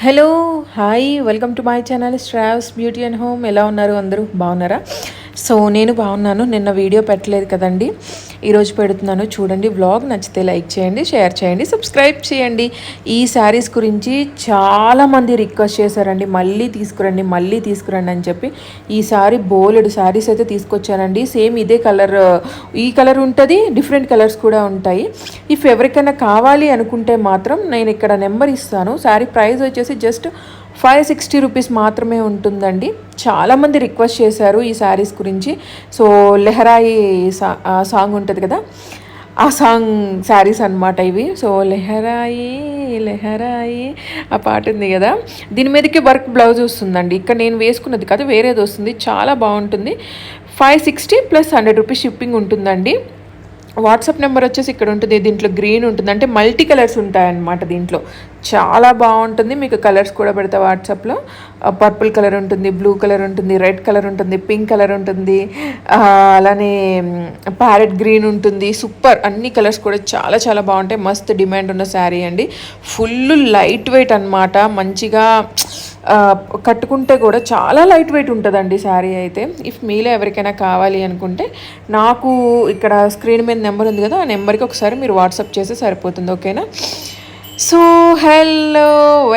Hello hi welcome to my channel straws beauty and home ఎలా ఉన్నారు అందరూ? బాగున్నారా? సో నేను బాగున్నాను నిన్న వీడియో పెట్టలేదు కదండి. ఈరోజు పెడుతున్నాను చూడండి బ్లాగ్ నచ్చితే లైక్ చేయండి షేర్ చేయండి సబ్స్క్రైబ్ చేయండి. ఈ శారీస్ గురించి చాలామంది రిక్వెస్ట్ చేశారండి. మళ్ళీ తీసుకురండి మళ్ళీ తీసుకురండి అని చెప్పి. ఈ సారీ బోలెడు శారీస్ అయితే తీసుకొచ్చానండి. సేమ్ ఇదే కలర్ ఈ కలర్ ఉంటుంది డిఫరెంట్ కలర్స్ కూడా ఉంటాయి. ఇఫ్ ఎవరికైనా కావాలి అనుకుంటే మాత్రం నేను ఇక్కడ నెంబర్ ఇస్తాను. శారీ ప్రైస్ వచ్చేసి జస్ట్ ఫైవ్ సిక్స్టీ రూపీస్ మాత్రమే ఉంటుందండి. చాలామంది రిక్వెస్ట్ చేశారు ఈ శారీస్ గురించి. సో లెహరాయి సా ఆ సాంగ్ ఉంటుంది కదా? ఆ సాంగ్ శారీస్ అనమాట ఇవి. సో లెహరాయి లెహరాయి ఆ పాట ఉంది కదా? దీని మీదకి వర్క్ బ్లౌజ్ వస్తుందండి. ఇక్కడ నేను వేసుకున్నది కాదు వేరేది వస్తుంది. చాలా బాగుంటుంది. Five sixty plus hundred rupees shipping ఉంటుందండి. వాట్సాప్ నెంబర్ వచ్చేసి ఇక్కడ ఉంటుంది దీంట్లో గ్రీన్ ఉంటుంది. అంటే మల్టీ కలర్స్ ఉంటాయన్నమాట దీంట్లో. చాలా బాగుంటుంది మీకు కలర్స్ కూడా పెడతా వాట్సాప్లో. పర్పుల్ కలర్ ఉంటుంది బ్లూ కలర్ ఉంటుంది రెడ్ కలర్ ఉంటుంది పింక్ కలర్ ఉంటుంది. అలానే ప్యారెట్ గ్రీన్ ఉంటుంది. సూపర్! అన్ని కలర్స్ కూడా చాలా చాలా బాగుంటాయి. మస్తు డిమాండ్ ఉన్న శారీ అండి. ఫుల్ లైట్ వెయిట్ అనమాట మంచిగా కట్టుకుంటే కూడా చాలా లైట్ వెయిట్ ఉంటుందండి శారీ అయితే. ఇఫ్ మీలో ఎవరికైనా కావాలి అనుకుంటే నాకు ఇక్కడ స్క్రీన్ మీద నెంబర్ ఉంది కదా ఆ నెంబర్కి ఒకసారి మీరు వాట్సాప్ చేస్తే సరిపోతుంది ఓకేనా? So hello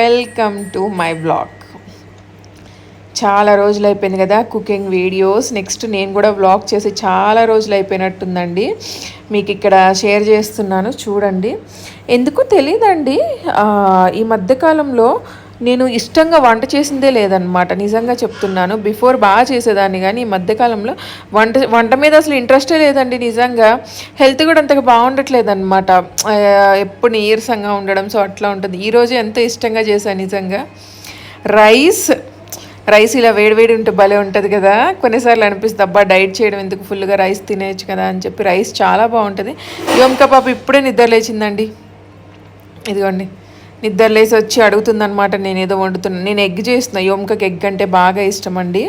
welcome to my blog. చాలా రోజులు అయిపోయింది కదా కుకింగ్ వీడియోస్. నెక్స్ట్ నేను కూడా వ్లాగ్ చేసి చాలా రోజులు అయిపోయినట్టుందండి. మీకు ఇక్కడ షేర్ చేస్తున్నాను చూడండి. ఎందుకో తెలియదండి ఈ మధ్యకాలంలో నేను ఇష్టంగా వంట చేసిందే లేదనమాట నిజంగా చెప్తున్నాను. బిఫోర్ బాగా చేసేదాన్ని కానీ ఈ మధ్యకాలంలో వంట వంట మీద అసలు ఇంట్రెస్టే లేదండి నిజంగా. హెల్త్ కూడా అంతగా బాగుండట్లేదు అనమాట ఎప్పుడు నీరసంగా ఉండడం సో అట్లా ఉంటుంది. ఈరోజు ఎంతో ఇష్టంగా చేశాను నిజంగా? రైస్ రైస్ ఇలా వేడివేడి ఉంటే భలే ఉంటుంది కదా. కొన్నిసార్లు అనిపిస్తుంది అబ్బా డైట్ చేయడం ఎందుకు ఫుల్గా రైస్ తినేయచ్చు కదా? అని చెప్పి రైస్ చాలా బాగుంటుంది. యోమిక పాప ఇప్పుడే నిద్ర లేచిందండి. ఇదిగోండి. నిద్రలేసి వచ్చి అడుగుతుందనమాట నేను ఏదో వండుతున్నాను నేను ఎగ్ చేస్తున్నా యోమకకి ఎగ్ అంటే బాగా ఇష్టం అండి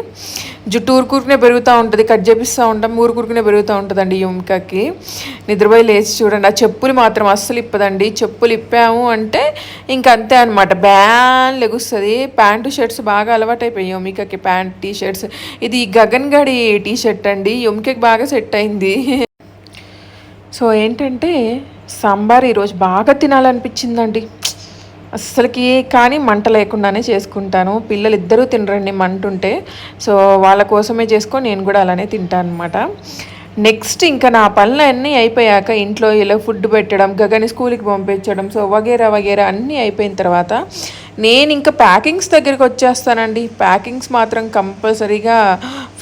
జుట్టు ఊరుకూరుకునే పెరుగుతూ ఉంటుంది కట్ చేపిస్తూ ఉంటాం ఊరుకూరుకునే పెరుగుతూ ఉంటుందండి యోమికకి. నిద్రపోయి లేచి చూడండి ఆ చెప్పులు మాత్రం అస్సలు ఇప్పదండి. చెప్పులు ఇప్పాము అంటే ఇంక అంతే అనమాట బ్యాన్ లెగుస్తుంది. ప్యాంటు షర్ట్స్ బాగా అలవాటైపోయాయి యోమికకి. ప్యాంట్ టీ షర్ట్స్ ఇది గగన్ గడి టీ షర్ట్ అండి. యోమికకి బాగా సెట్ అయింది. సో ఏంటంటే సాంబార్ ఈరోజు బాగా తినాలనిపించిందండి. అసలుకి కానీ మంట లేకుండానే చేసుకుంటాను. పిల్లలు ఇద్దరూ తినరండి మంట ఉంటే సో వాళ్ళ కోసమే చేసుకొని నేను కూడా అలానే తింటాను అనమాట నెక్స్ట్ ఇంకా నా పనులు అన్నీ అయిపోయాక ఇంట్లో ఇలా ఫుడ్ పెట్టడం గగని స్కూల్కి పంపించడం సో వగేరా వగేరా అన్నీ అయిపోయిన తర్వాత నేను ఇంకా ప్యాకింగ్స్ దగ్గరికి వచ్చేస్తానండి. ప్యాకింగ్స్ మాత్రం కంపల్సరీగా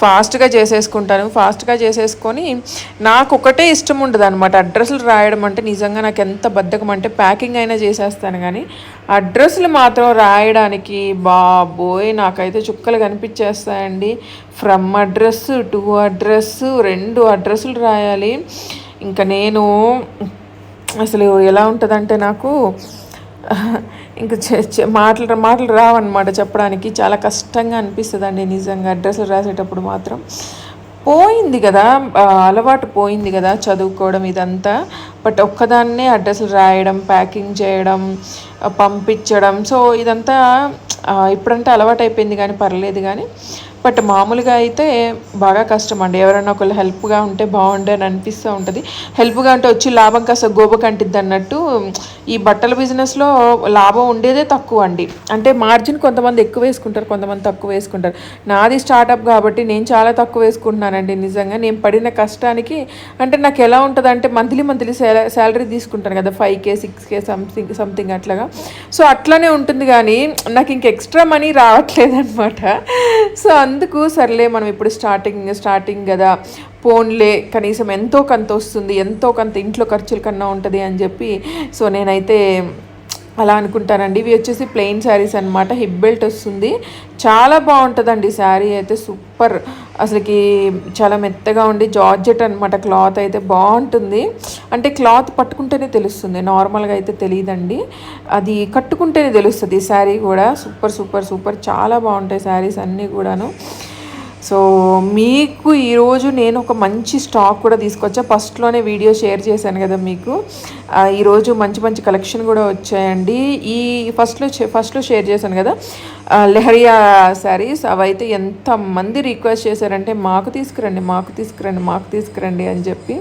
ఫాస్ట్గా చేసేసుకుంటాను. ఫాస్ట్గా చేసేసుకొని నాకు ఒకటే ఇష్టం ఉండదు అనమాట అడ్రస్లు రాయడం అంటే నిజంగా నాకు ఎంత బద్ధకం అంటే ప్యాకింగ్ అయినా చేసేస్తాను కానీ అడ్రస్లు మాత్రం రాయడానికి బాబోయ్! నాకైతే చుక్కలు కనిపించేస్తాయండి. ఫ్రమ్ అడ్రస్ టు అడ్రస్ రెండు అడ్రస్లు రాయాలి. ఇంకా నేను అసలు ఎలా ఉంటుందంటే నాకు ఇంకా మాటలు మాటలు రావన్నమాట చెప్పడానికి. చాలా కష్టంగా అనిపిస్తుంది అండి నిజంగా అడ్రస్లు రాసేటప్పుడు మాత్రం. పోయింది కదా అలవాటు పోయింది కదా చదువుకోవడం ఇదంతా. బట్ ఒక్కదాన్నే అడ్రస్లు రాయడం ప్యాకింగ్ చేయడం పంపించడం. సో ఇదంతా ఇప్పుడంటే అలవాటు అయిపోయింది కానీ పర్లేదు కానీ బట్ మామూలుగా అయితే బాగా కష్టం అండి ఎవరైనా ఒకళ్ళు హెల్ప్గా ఉంటే బాగుండే అని అనిపిస్తూ ఉంటుంది. హెల్ప్గా ఉంటే వచ్చి లాభం కాస్త గోబ కంటిద్ది అన్నట్టు ఈ బట్టల బిజినెస్లో లాభం ఉండేదే తక్కువ అండి అంటే మార్జిన్ కొంతమంది ఎక్కువ వేసుకుంటారు కొంతమంది తక్కువ వేసుకుంటారు. నాది స్టార్టప్ కాబట్టి నేను చాలా తక్కువ వేసుకుంటున్నానండి నిజంగా. నేను పడిన కష్టానికి అంటే నాకు ఎలా ఉంటుంది అంటే మంత్లీ మంత్లీ శాలరీ తీసుకుంటాను కదా five K six K something something అట్లాగా. సో అట్లానే ఉంటుంది కానీ నాకు ఇంక ఎక్స్ట్రా మనీ రావట్లేదు అనమాట సో అందుకు సర్లే మనం ఇప్పుడు స్టార్టింగ్ స్టార్టింగ్ కదా పోన్లే కనీసం ఎంతో కొంత వస్తుంది ఎంతో కొంత ఇంట్లో ఖర్చుల కన్నా ఉంటుంది అని చెప్పి సో నేనైతే అలా అనుకుంటానండి. ఇవి వచ్చేసి ప్లెయిన్ శారీస్ అనమాట హిప్ బెల్ట్ వస్తుంది. చాలా బాగుంటుందండి శారీ అయితే సూపర్. అసలుకి చాలా మెత్తగా ఉండి జార్జెట్ అనమాట క్లాత్ అయితే బాగుంటుంది. అంటే క్లాత్ పట్టుకుంటేనే తెలుస్తుంది. నార్మల్గా అయితే తెలియదండి అది కట్టుకుంటేనే తెలుస్తుంది. ఈ శారీ కూడా సూపర్ సూపర్ సూపర్. చాలా బాగుంటాయి శారీస్ అన్నీ కూడాను. సో మీకు ఈరోజు నేను ఒక మంచి స్టాక్ కూడా తీసుకొచ్చా. ఫస్ట్లోనే వీడియో షేర్ చేశాను కదా మీకు. ఈరోజు మంచి మంచి కలెక్షన్ కూడా వచ్చాయండి. ఈ ఫస్ట్లో ఫస్ట్లో షేర్ చేశాను కదా. లెహరియా శారీస్ అవైతే ఎంతమంది రిక్వెస్ట్ చేశారంటే మాకు తీసుకురండి మాకు తీసుకురండి మాకు తీసుకురండి అని చెప్పి.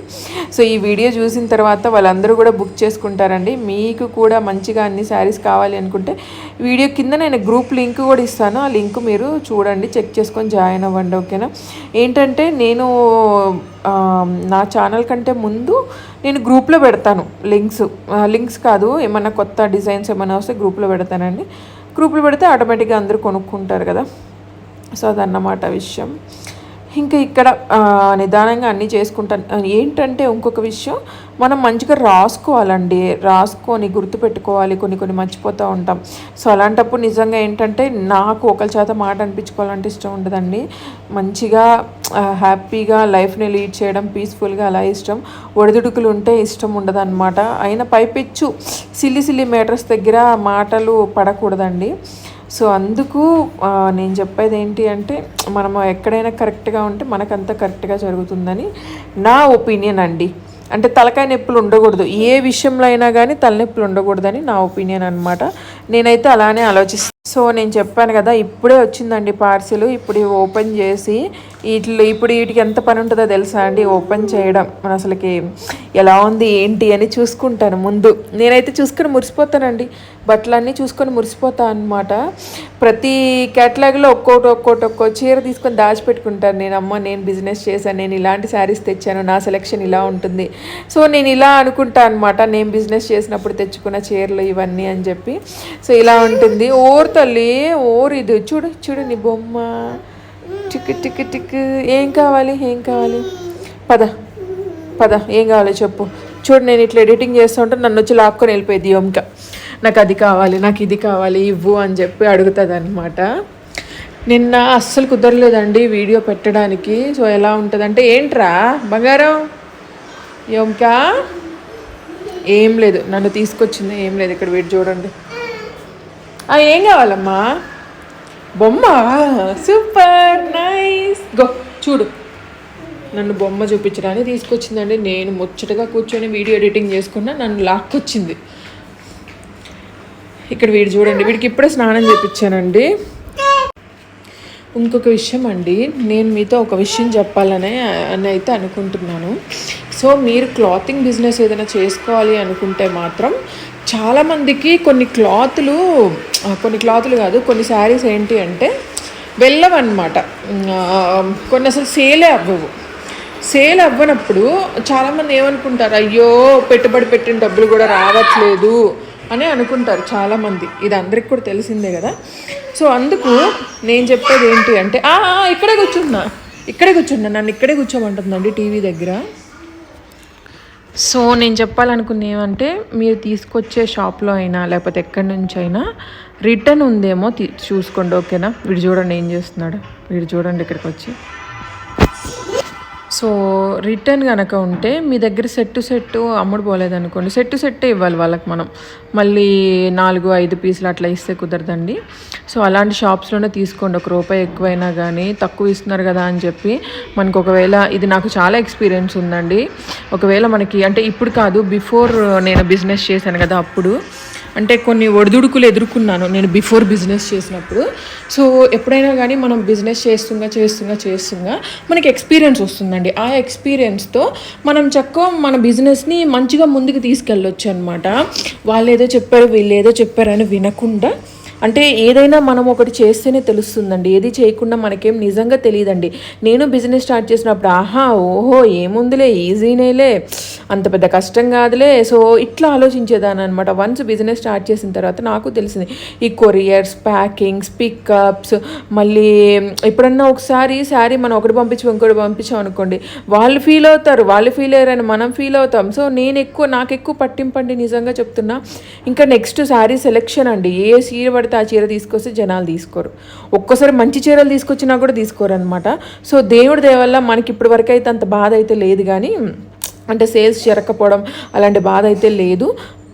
సో ఈ వీడియో చూసిన తర్వాత వాళ్ళందరూ కూడా బుక్ చేసుకుంటారండి. మీకు కూడా మంచిగా అన్ని శారీస్ కావాలి అనుకుంటే వీడియో కింద నేను గ్రూప్ లింక్ కూడా ఇస్తాను. ఆ లింక్ మీరు చూడండి చెక్ చేసుకొని జాయిన్ అవ్వండి ఓకేనా? ఏంటంటే నేను నా ఛానల్ కంటే ముందు నేను గ్రూప్లో పెడతాను లింక్స్ లింక్స్ కాదు ఏమన్నా కొత్త డిజైన్స్ ఏమైనా వస్తే గ్రూప్లో పెడతానండి. గ్రూపులు పెడితే ఆటోమేటిక్గా అందరూ కొనుక్కుంటారు కదా. సో అదన్నమాట విషయం. ఇంకా ఇక్కడ నిదానంగా అన్నీ చేసుకుంటాను. ఏంటంటే ఇంకొక విషయం మనం మంచిగా రాసుకోవాలండి. రాసుకొని గుర్తుపెట్టుకోవాలి కొన్ని కొన్ని మర్చిపోతూ ఉంటాం. సో అలాంటప్పుడు నిజంగా ఏంటంటే నాకు ఒకరి చేత మాట అనిపించుకోవాలంటే ఇష్టం ఉండదండి. మంచిగా హ్యాపీగా లైఫ్ని లీడ్ చేయడం పీస్ఫుల్గా అలా ఇష్టం. ఒడిదుడుకులు ఉంటే ఇష్టం ఉండదన్నమాట. అయినా పైపెచ్చు సిల్లి సిల్లి మేటర్స్ దగ్గర మాటలు పడకూడదండి. సో అందుకు నేను చెప్పేది ఏంటి అంటే మనం ఎక్కడైనా కరెక్ట్గా ఉంటే మనకంతా కరెక్ట్గా జరుగుతుందని నా ఒపీనియన్ అండి. అంటే తలకాయ నొప్పులు ఉండకూడదు. ఏ విషయంలో అయినా కానీ తలనొప్పులు ఉండకూడదని నా ఒపీనియన్ అనమాట నేనైతే అలానే ఆలోచిస్తాను సో నేను చెప్పాను కదా ఇప్పుడే వచ్చిందండి పార్సిల్. ఇప్పుడు ఓపెన్ చేసి వీటిలో ఇప్పుడు వీటికి ఎంత పని ఉంటుందో తెలుసా అండి? ఓపెన్ చేయడం. మన అసలుకి ఎలా ఉంది ఏంటి అని చూసుకుంటాను ముందు. నేనైతే చూసుకొని మురిసిపోతానండి. బట్టలన్నీ చూసుకొని మురిసిపోతాను అనమాట ప్రతి కేటలాగ్లో ఒక్కోటి ఒక్కోటి ఒక్కో చీర తీసుకొని దాచిపెట్టుకుంటాను. నేను అమ్మ నేను బిజినెస్ చేశాను. నేను ఇలాంటి శారీస్ తెచ్చాను. నా సెలెక్షన్ ఇలా ఉంటుంది. సో నేను ఇలా అనుకుంటా అనమాట నేను బిజినెస్ చేసినప్పుడు తెచ్చుకున్న చీరలు ఇవన్నీ అని చెప్పి. సో ఇలా ఉంటుంది. ఓర్ తల్లి ఓర్ ఇది. చూడు చూడు నీ బొమ్మ. టిక్ టిక్ టిక్ ఏం కావాలి ఏం కావాలి? పద పద ఏం కావాలి చెప్పు. చూడు నేను ఇట్లా ఎడిటింగ్ చేస్తుంటే నన్ను వచ్చి లాక్కొని వెళ్ళిపోయింది ఓంక. నాకు అది కావాలి నాకు ఇది కావాలి ఇవ్వు అని చెప్పి అడుగుతుంది అనమాట నిన్న అస్సలు కుదరలేదండి వీడియో పెట్టడానికి. సో ఎలా ఉంటుందంటే ఏంట్రా బంగారం? యోమిక ఏం లేదు నన్ను తీసుకొచ్చింది ఏం లేదు ఇక్కడ వీటి చూడండి. ఏం కావాలమ్మా? బొమ్మ? Super nice. గో చూడు. నన్ను బొమ్మ చూపించడానికి తీసుకొచ్చిందండి. నేను ముచ్చటగా కూర్చొని వీడియో ఎడిటింగ్ చేసుకున్నా నన్ను లాక్కొచ్చింది. ఇక్కడ వీడు చూడండి వీడికి ఇప్పుడే స్నానం చేపించానండి. ఇంకొక విషయం అండి నేను మీతో ఒక విషయం చెప్పాలనే అని అయితే అనుకుంటున్నాను. సో మీరు క్లాతింగ్ బిజినెస్ ఏదైనా చేసుకోవాలి అనుకుంటే మాత్రం చాలామందికి కొన్ని క్లాతులు కొన్ని క్లాతులు కాదు కొన్ని శారీస్ ఏంటి అంటే వెళ్ళవన్నమాట. కొన్ని అసలు సేలే అవ్వవు. సేల్ అవ్వనప్పుడు చాలామంది ఏమనుకుంటారు అయ్యో పెట్టుబడి పెట్టిన డబ్బులు కూడా రావట్లేదు అని అనుకుంటారు చాలామంది. ఇది అందరికి కూడా తెలిసిందే కదా. సో అందుకు నేను చెప్పేది ఏంటి అంటే ఇక్కడే కూర్చున్నా ఇక్కడే కూర్చున్నా నన్ను ఇక్కడే కూర్చోమంటుందండి టీవీ దగ్గర. సో నేను చెప్పాలనుకుంది ఏమంటే మీరు తీసుకొచ్చే షాప్లో అయినా లేకపోతే ఎక్కడి నుంచి అయినా రిటర్న్ ఉందేమో తీ చూసుకోండి ఓకేనా? వీడు చూడండి ఏం చేస్తున్నాడు. వీడు చూడండి ఇక్కడికి వచ్చి సో రిటర్న్ కనుక ఉంటే మీ దగ్గర సెట్ సెట్ అమ్ముడు పోలేదనుకోండి. సెట్ సెట్టే ఇవ్వాలి వాళ్ళకి మనం. మళ్ళీ నాలుగు ఐదు పీసులు అట్లా ఇస్తే కుదరదండి. సో అలాంటి షాప్స్లోనే తీసుకోండి. ఒక రూపాయి ఎక్కువైనా కానీ తక్కువ ఇస్తున్నారు కదా అని చెప్పి మనకు ఒకవేళ ఇది నాకు చాలా ఎక్స్పీరియన్స్ ఉందండి. ఒకవేళ మనకి అంటే ఇప్పుడు కాదు బిఫోర్ నేను బిజినెస్ చేశాను కదా అప్పుడు అంటే కొన్ని ఒడిదుడుకులు ఎదుర్కొన్నాను నేను బిఫోర్ బిజినెస్ చేసినప్పుడు. సో ఎప్పుడైనా కానీ మనం బిజినెస్ చేస్తుంగా చేస్తుంగా చేస్తుంగా మనకి ఎక్స్పీరియన్స్ వస్తుందండి. ఆ ఎక్స్పీరియన్స్తో మనం చక్కగా మన బిజినెస్ని మంచిగా ముందుకు తీసుకెళ్ళొచ్చు అనమాట వాళ్ళు ఏదో చెప్పారు వీళ్ళు ఏదో చెప్పారని వినకుండా అంటే ఏదైనా మనం ఒకటి చేస్తేనే తెలుస్తుందండి. ఏది చేయకుండా మనకేం నిజంగా తెలియదండి. నేను బిజినెస్ స్టార్ట్ చేసినప్పుడు ఆహా ఓహో ఏముందిలే ఈజీనేలే అంత పెద్ద కష్టం కాదులే. సో ఇట్లా ఆలోచించేదాన్ని అనమాట వన్స్ బిజినెస్ స్టార్ట్ చేసిన తర్వాత నాకు తెలిసింది ఈ కొరియర్స్ ప్యాకింగ్స్ పికప్స్ మళ్ళీ ఎప్పుడన్నా ఒకసారి శారీ మనం ఒకటి పంపించాం ఇంకోటి పంపించాం అనుకోండి వాళ్ళు ఫీల్ అవుతారు. వాళ్ళు ఫీల్ అయ్యారని మనం ఫీల్ అవుతాం. సో నేను ఎక్కువ నాకు ఎక్కువ పట్టింపండి నిజంగా చెప్తున్నా. ఇంకా నెక్స్ట్ శారీ సెలెక్షన్ అండి. ఏ సీర పడితే ఆ చీర తీసుకొస్తే జనాలు తీసుకోరు. ఒక్కోసారి మంచి చీరలు తీసుకొచ్చినా కూడా తీసుకోరు అనమాట సో దేవుడి దయవల్ల మనకి ఇప్పటి వరకు అయితే అంత బాధ అయితే లేదు కానీ అంటే సేల్స్ జరగకపోవడం అలాంటి బాధ అయితే లేదు.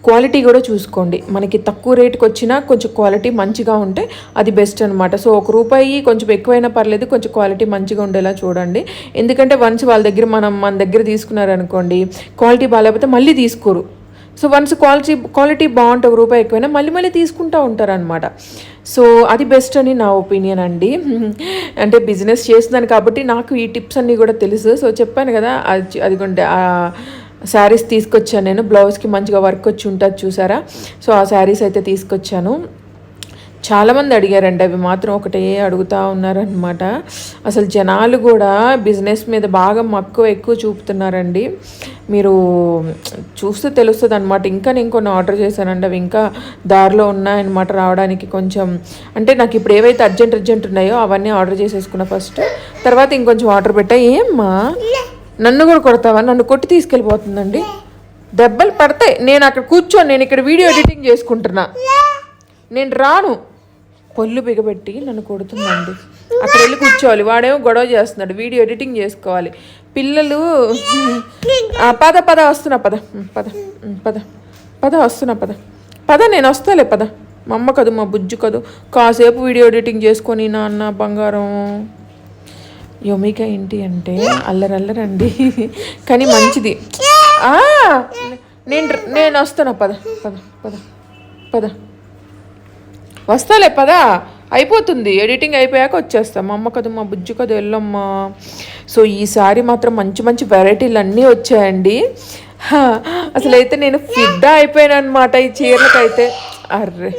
క్వాలిటీ కూడా చూసుకోండి. మనకి తక్కువ రేటుకి వచ్చినా కొంచెం క్వాలిటీ మంచిగా ఉంటే అది బెస్ట్ అనమాట సో ఒక రూపాయి కొంచెం ఎక్కువైనా పర్లేదు కొంచెం క్వాలిటీ మంచిగా ఉండేలా చూడండి. ఎందుకంటే వన్స్ వాళ్ళ దగ్గర మనం మన దగ్గర తీసుకున్నారనుకోండి క్వాలిటీ బాగాలేకపోతే మళ్ళీ తీసుకోరు. సో వన్స్ క్వాలిటీ క్వాలిటీ బాగుంటే ఒక రూపాయి ఎక్కువైనా మళ్ళీ మళ్ళీ తీసుకుంటూ ఉంటారనమాట సో అది బెస్ట్ అని నా ఒపీనియన్ అండి. అంటే బిజినెస్ చేస్తున్నాను కాబట్టి నాకు ఈ టిప్స్ అన్నీ కూడా తెలుసు. సో చెప్పాను కదా అది అదిగోండి శారీస్ తీసుకొచ్చాను నేను. బ్లౌజ్కి మంచిగా వర్క్ వచ్చి ఉంటుంది చూసారా? సో ఆ శారీస్ అయితే తీసుకొచ్చాను. చాలామంది అడిగారండి అవి మాత్రం ఒకటే అడుగుతూ ఉన్నారనమాట అసలు జనాలు కూడా బిజినెస్ మీద బాగా మక్కువ ఎక్కువ చూపుతున్నారండి. మీరు చూస్తే తెలుస్తుంది అనమాట ఇంకా నేను కొన్ని ఆర్డర్ చేశానండి అవి ఇంకా దారిలో ఉన్నాయన్నమాట రావడానికి కొంచెం. అంటే నాకు ఇప్పుడు ఏవైతే అర్జెంట్ అర్జెంట్ ఉన్నాయో అవన్నీ ఆర్డర్ చేసేసుకున్నా ఫస్ట్. తర్వాత ఇంకొంచెం ఆర్డర్ పెట్టా. ఏమ్మా? నన్ను కూడా కొడతావా? నన్ను కొట్టి తీసుకెళ్ళిపోతుందండి. దెబ్బలు పడతాయి. నేను అక్కడ కూర్చొని నేను ఇక్కడ వీడియో ఎడిటింగ్ చేసుకుంటున్నా. నేను రాను. పళ్ళు బిగబెట్టి నన్ను కొడుతుందండి. అక్కడ వెళ్ళి కూర్చోవాలి. వాడేమో గొడవ చేస్తున్నాడు. వీడియో ఎడిటింగ్ చేసుకోవాలి. పిల్లలు పద పద వస్తున్నా పద. పద. పద. పద వస్తున్నా పద. పద నేను వస్తాలే పద. మా అమ్మ కదు మా బుజ్జు కదు. కాసేపు వీడియో ఎడిటింగ్ చేసుకొని నాన్న బంగారం. యమిక ఏంటి అంటే అల్లరల్లరండి. కానీ మంచిది. నేను నేను వస్తాను పద. పద పద. పద. వస్తాలే పదా. అయిపోతుంది. ఎడిటింగ్ అయిపోయాక వచ్చేస్తాం. అమ్మ కదా మా బుజ్జు కదా వెళ్ళమ్మా సో ఈసారి మాత్రం మంచి మంచి వెరైటీలు అన్నీ వచ్చాయండి అసలైతే నేను ఫిద్దా అయిపోయాను అనమాట ఈ చీరలకైతే. అర్రే.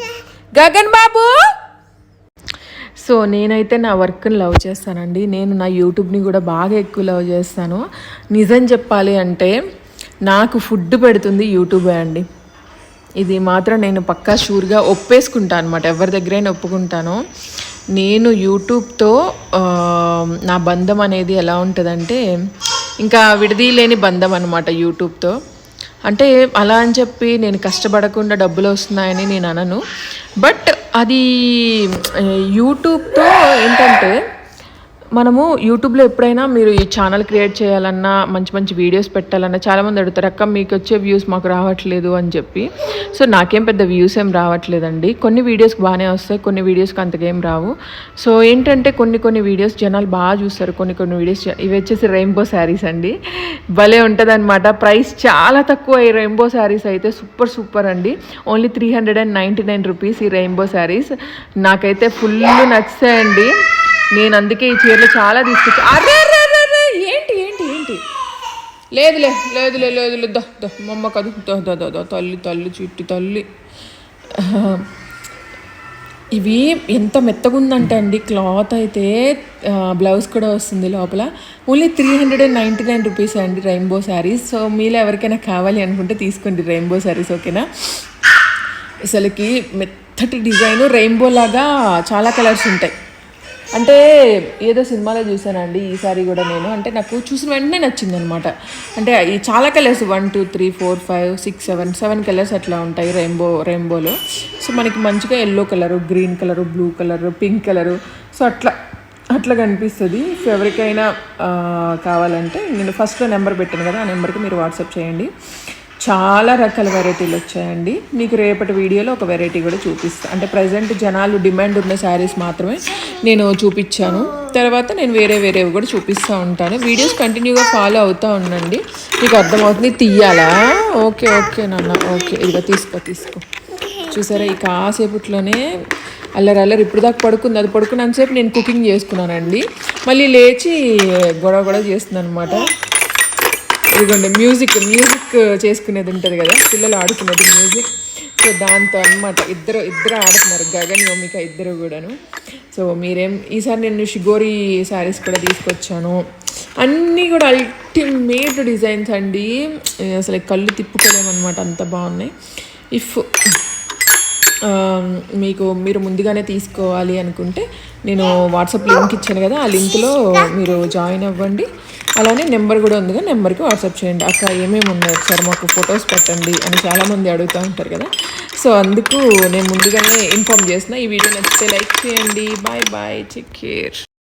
గగన్ బాబు! సో నేనైతే నా వర్క్ని లవ్ చేస్తానండి. నేను నా యూట్యూబ్ని కూడా బాగా ఎక్కువ లవ్ చేస్తాను. నిజం చెప్పాలి అంటే నాకు ఫుడ్ పెడుతుంది యూట్యూబే అండి. ఇది మాత్రం నేను పక్కా షూర్గా ఒప్పేసుకుంటాను అనమాట ఎవరి దగ్గరైనా ఒప్పుకుంటాను. నేను యూట్యూబ్తో నా బంధం అనేది ఎలా ఉంటుందంటే ఇంకా విడదీయలేని బంధం అనమాట యూట్యూబ్తో. అంటే అలా అని చెప్పి నేను కష్టపడకుండా డబ్బులు వస్తున్నాయని నేను అనను. బట్ అది యూట్యూబ్తో ఏంటంటే మనము యూట్యూబ్లో ఎప్పుడైనా మీరు ఈ ఛానల్ క్రియేట్ చేయాలన్నా మంచి మంచి వీడియోస్ పెట్టాలన్నా చాలామంది అడుగుతారు అక్క మీకు వచ్చే వ్యూస్ మాకు రావట్లేదు అని చెప్పి. సో నాకేం పెద్ద వ్యూస్ ఏం రావట్లేదండి. కొన్ని వీడియోస్కి బాగానే వస్తాయి కొన్ని వీడియోస్కి అంతకేం రావు. సో ఏంటంటే కొన్ని కొన్ని వీడియోస్ జనాలు బాగా చూస్తారు కొన్ని కొన్ని వీడియోస్ ఇవి వచ్చేసి రెయిన్బో శారీస్ అండి. భలే ఉంటుంది అనమాట ప్రైస్ చాలా తక్కువ ఈ రెయిన్బో శారీస్ అయితే సూపర్ సూపర్ అండి. Only three hundred and ninety nine rupees ఈ రెయిన్బో శారీస్ నాకైతే ఫుల్ నచ్చాయండి. నేను అందుకే ఈ చీరలు చాలా తీసుకొచ్చా అరే అరే అరే ఏంటి ఏంటి ఏంటి? లేదులే లేదులే లేదులే దా దా మమ్మ కదు దా దా తల్లి తల్లి చిట్టి తల్లి. ఇవి ఎంత మెత్తగుందంటే అండి క్లాత్ అయితే బ్లౌజ్ కూడా వస్తుంది లోపల. Only three hundred and ninety nine rupees అండి రెయిన్బో శారీస్. సో మీలో ఎవరికైనా కావాలి అనుకుంటే తీసుకోండి రెయిన్బో శారీస్ ఓకేనా? అసలుకి మెత్తటి డిజైన్ రెయిన్బో లాగా చాలా కలర్స్ ఉంటాయి. అంటే ఏదో సినిమాలో చూసానండి ఈసారి కూడా నేను. అంటే నాకు చూసిన వెంటనే నచ్చింది అనమాట అంటే ఈ చాలా colours one two three four five six seven seven colours అట్లా ఉంటాయి రెయిన్బో రెయిన్బోలో. సో మనకి మంచిగా yellow colour green colour blue colour pink colour. So అట్లా అట్లా కనిపిస్తుంది. సో ఎవరికైనా కావాలంటే నేను ఫస్ట్లో నెంబర్ పెట్టాను కదా ఆ నెంబర్కి మీరు వాట్సాప్ చేయండి. చాలా రకాల వెరైటీలు వచ్చాయండి. మీకు రేపటి వీడియోలో ఒక వెరైటీ కూడా చూపిస్తాను అంటే ప్రజెంట్ జనాలు డిమాండ్ ఉన్న శారీస్ మాత్రమే నేను చూపించాను. తర్వాత నేను వేరే వేరేవి కూడా చూపిస్తూ ఉంటాను. వీడియోస్ కంటిన్యూగా ఫాలో అవుతూ ఉండండి. మీకు అర్థమవుతుంది? తీయాలా? ఓకే ఓకే నాన్న ఓకే. ఇదిగో తీసుకో తీసుకో. చూసారా? ఈ కాసేపట్లోనే అల్లరి అల్లరి ఇప్పుడు దాకా పడుకుంది. అది పడుకున్నంతసేపు నేను కుకింగ్ చేసుకున్నానండి. మళ్ళీ లేచి గొడవ గొడవ చేస్తున్నాను అనమాట ఇదిగోండి మ్యూజిక్ మ్యూజిక్ చేసుకునేది ఉంటుంది కదా పిల్లలు ఆడుకునేది మ్యూజిక్ సో దాంతో అన్నమాట ఇద్దరు ఇద్దరు ఆడుతున్నారు గగన్ యోమిక ఇద్దరు కూడాను. సో మీరేం ఈసారి నేను షిగోరి శారీస్ కూడా తీసుకొచ్చాను. అన్నీ కూడా అల్టిమేట్ డిజైన్స్ అండి. అసలు కళ్ళు తిప్పుకోలేమన్నమాట అంత బాగున్నాయి. ఇఫ్ మీకు మీరు ముందుగానే తీసుకోవాలి అనుకుంటే నేను వాట్సాప్ లింక్ ఇచ్చాను కదా ఆ లింక్లో మీరు జాయిన్ అవ్వండి. అలానే నెంబర్ కూడా ఉంది కదా నెంబర్కి వాట్సాప్ చేయండి. అక్క ఏమేమి ఉన్నాయి? ఒకసారి మాకు ఫొటోస్ పెట్టండి అని చాలామంది అడుగుతూ ఉంటారు కదా. సో అందుకు నేను ముందుగానే ఇన్ఫామ్ చేసిన ఈ వీడియో నచ్చితే లైక్ చేయండి. Bye bye take care